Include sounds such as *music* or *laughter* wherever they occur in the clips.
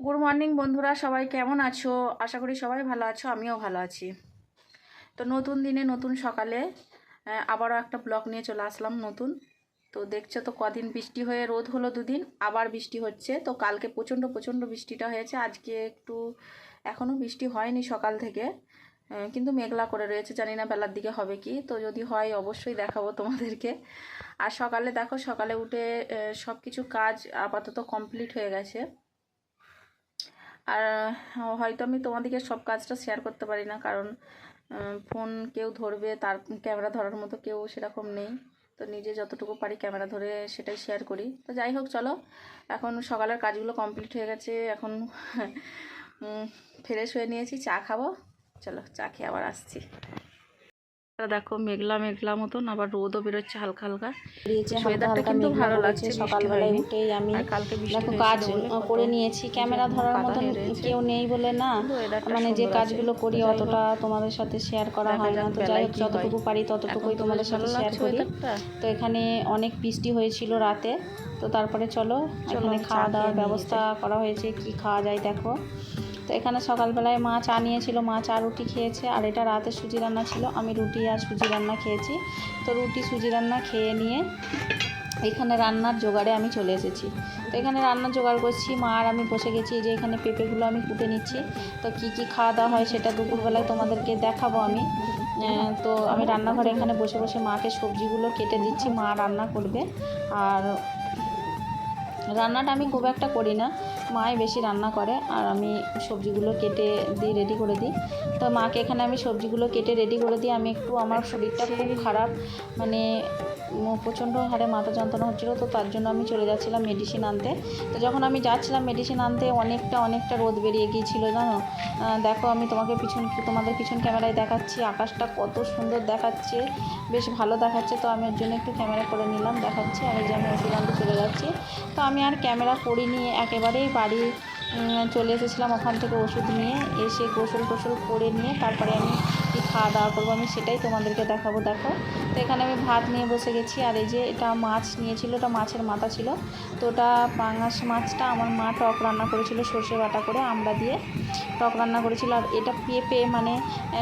Good morning বন্ধুরা। সবাই কেমন আছো? আশা করি সবাই ভালো আছো, আমিও ভালো আছি। তো নতুন দিনে, নতুন সকালে আবারও একটা ব্লগ নিয়ে চলে আসলাম নতুন। তো দেখছ তো কদিন বৃষ্টি হয়ে রোদ হলো দুদিন, আবার বৃষ্টি হচ্ছে। তো কালকে প্রচণ্ড প্রচণ্ড বৃষ্টিটা হয়েছে। আজকে একটু এখনও বৃষ্টি হয়নি সকাল থেকে। কিন্তু মেঘলা করে রয়েছে, জানি না বেলার দিকে হবে কি। তো যদি হয়, অবশ্যই দেখাবো তোমাদেরকে। আর সকালে দেখো, সকালে উঠে সব কিছু কাজ আপাতত কমপ্লিট হয়ে গেছে। আর হয়তো আমি তোমাদেরকে সব কাজটা শেয়ার করতে পারি না, কারণ ফোন কেউ ধরবে, তার ক্যামেরা ধরার মতো কেউ সেরকম নেই। তো নিজে যতটুকু পারি ক্যামেরা ধরে সেটাই শেয়ার করি। তো যাই হোক, চলো। এখন সকালের কাজগুলো কমপ্লিট হয়ে গেছে, এখন *laughs* ফ্রেশ হয়ে নিয়েছি, চা খাব। চলো, চা খেয়ে আবার আসছি। দেখো মেঘলা মেঘলা মতন আবার রোদও বেরোচ্ছে হালকা হালকা। ওয়েদারটা কিন্তু ভালো লাগছে সকালবেলায় উঠেই আমি কালকে দেখো কাজ করে নিয়েছি ক্যামেরা ধরার মতন কেউ নেই বলে না। মানে যে কাজগুলো করি অতটা তোমাদের সাথে শেয়ার করা হয় না। তো যাই হোক যতটুকু পারি ততটুকুই তোমাদের সাথে শেয়ার করি। তো এখানে অনেক বৃষ্টি হয়েছিল রাতে। তো তারপরে চলো চলো, এখানে খাওয়া দাওয়ার ব্যবস্থা করা হয়েছে কি খাওয়া যায় দেখো। তো এখানে সকালবেলায় মা চা নিয়েছিল, মা চা রুটি খেয়েছে, আর এটা রাতে সুজি রান্না ছিল। আমি রুটি আর সুজি রান্না খেয়েছি। তো রুটি, সুজি রান্না খেয়ে নিয়ে এখানে রান্নার জোগাড়ে আমি চলে এসেছি। তো এখানে রান্নার জোগাড় করছি, মা আর আমি বসে গেছি যে এখানে পেঁপেগুলো আমি কুটে নিচ্ছি। তো কি কি খাওয়া দাওয়া হয় সেটা দুপুরবেলায় তোমাদেরকে দেখাবো আমি। তো আমি রান্নাঘরে এখানে বসে বসে মাকে সবজিগুলো কেটে দিচ্ছি, মা রান্না করবে। আর রান্নাটা আমি খুব একটা করি না। মাই বেশি রান্না করে, আর আমি সবজিগুলো কেটে দিই রেডি করে দিই। তো মাকে এখানে আমি সবজিগুলো কেটে রেডি করে দিই। আমি একটু, আমার শরীরটা খুব খারাপ মানে প্রচণ্ড হারে মাথা যন্ত্রণা হচ্ছিল, তো তার জন্য আমি চলে যাচ্ছিলাম মেডিসিন আনতে। তো যখন আমি যাচ্ছিলাম মেডিসিন আনতে, অনেকটা অনেকটা রোদ বেরিয়ে গিয়েছিল, জানো? দেখো আমি তোমাকে পিছন, তোমাদের পিছন ক্যামেরায় দেখাচ্ছি। আকাশটা কত সুন্দর দেখাচ্ছে, বেশ ভালো দেখাচ্ছে। তো আমি ওর জন্য একটু ক্যামেরা করে নিলাম, দেখাচ্ছি। আমি যে আমি ওষুধ আনতে চলে যাচ্ছি। তো আমি আর ক্যামেরা করিনি, একেবারেই বাড়ি চলে এসেছিলাম ওখান থেকে ওষুধ নিয়ে, এসে গোসল টোসল করে নিয়ে তারপরে আমি খাওয়া দাওয়া করব আমি সেটাই তোমাদেরকে দেখাবো, দেখো। তো এখানে আমি ভাত নিয়ে বসে গেছি, আর এই যে এটা মাছ নিয়েছিল ওটা মাছের মাথা ছিল। তো ওটা পাঙাশ মাছটা আমার মা টক রান্না করেছিল, সর্ষে বাটা করে আমরা দিয়ে টক রান্না করেছিল। আর এটা পেঁপে মানে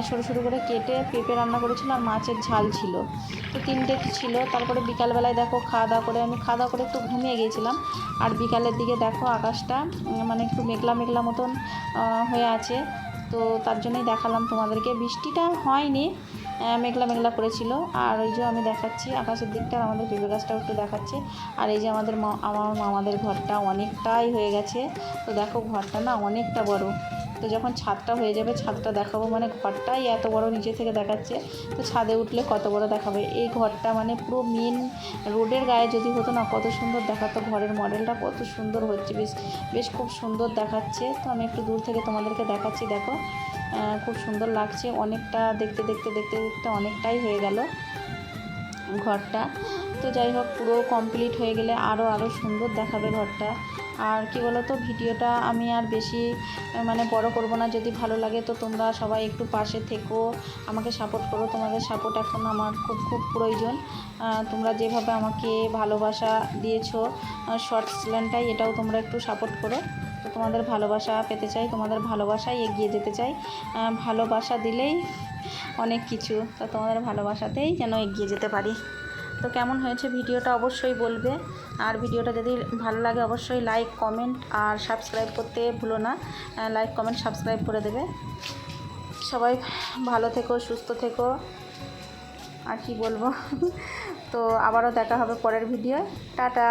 সরু সরু করে কেটে পেঁপে রান্না করেছিল, আর মাছের ঝাল ছিল। তো তিনটে ছিল, তারপরে বিকালবেলায় দেখো খাওয়া দাওয়া করে, আমি খাওয়া দাওয়া করে একটু ঘুমিয়ে গিয়েছিলাম। আর বিকালের দিকে দেখো আকাশটা মানে একটু মেঘলা মেঘলা মতন হয়ে আছে। তো তার জন্যই দেখালাম তোমাদেরকে। বৃষ্টিটা হয়নি মেঘলা মেঘলা করেছিল। আর ওই যে আমি দেখাচ্ছি, আকাশের দিকটা, আমাদের পেঁপে গাছটাও একটু দেখাচ্ছে। আর এই যে আমাদের আমার মামাদের ঘরটা অনেকটাই হয়ে গেছে। তো দেখো, ঘরটা না অনেকটা বড়। তো যখন ছাদটা হয়ে যাবে, ছাদটা দেখাবো। মানে ঘরটাই এত বড় নিচে থেকে দেখাচ্ছে। তো ছাদে উঠলে কত বড় দেখাবে? এই ঘরটা মানে পুরো মেন রোডের গায়ে যদি হতো না, কত সুন্দর দেখাতো। ঘরের মডেলটা কত সুন্দর হচ্ছে। বেশ বেশ খুব সুন্দর দেখাচ্ছে। তো আমি একটু দূর থেকে তোমাদেরকে দেখাচ্ছি, দেখো। খুব সুন্দর লাগছে। অনেকটা দেখতে দেখতে দেখতে দেখতে অনেকটাই হয়ে গেল ঘরটা। তো যাই হোক, পুরো কমপ্লিট হয়ে গেলে আরও আরও সুন্দর দেখাবে ঘরটা। আর কি বলো তো ভিডিওটা আমি আর বেশি মানে বড় করব না, যদি ভালো লাগে তো তোমরা সবাই একটু পাশে থেকো, আমাকে সাপোর্ট করো, তোমাদের সাপোর্ট এখন আমার খুব খুব প্রয়োজন। তোমরা যেভাবে আমাকে ভালোবাসা দিয়েছ শর্ট ল্যান্ডটাই এটাও তোমরা একটু সাপোর্ট করো। তো তোমাদের ভালোবাসা পেতে চাই, তোমাদের ভালোবাসায় এগিয়ে যেতে চাই। ভালোবাসা দিলেই অনেক কিছু, তো তোমাদের ভালোবাসাতেই যেন এগিয়ে যেতে পারি। তো কেমন হয়েছে ভিডিওটা অবশ্যই বলবে। আর ভিডিওটা যদি ভালো লাগে অবশ্যই লাইক কমেন্ট আর সাবস্ক্রাইব করতে ভুলো না। লাইক কমেন্ট সাবস্ক্রাইব করে দেবে। সবাই ভালো থেকো, সুস্থ থেকো। আর কি বলব? *laughs* তো আবারও দেখা হবে পরের ভিডিও টাটা!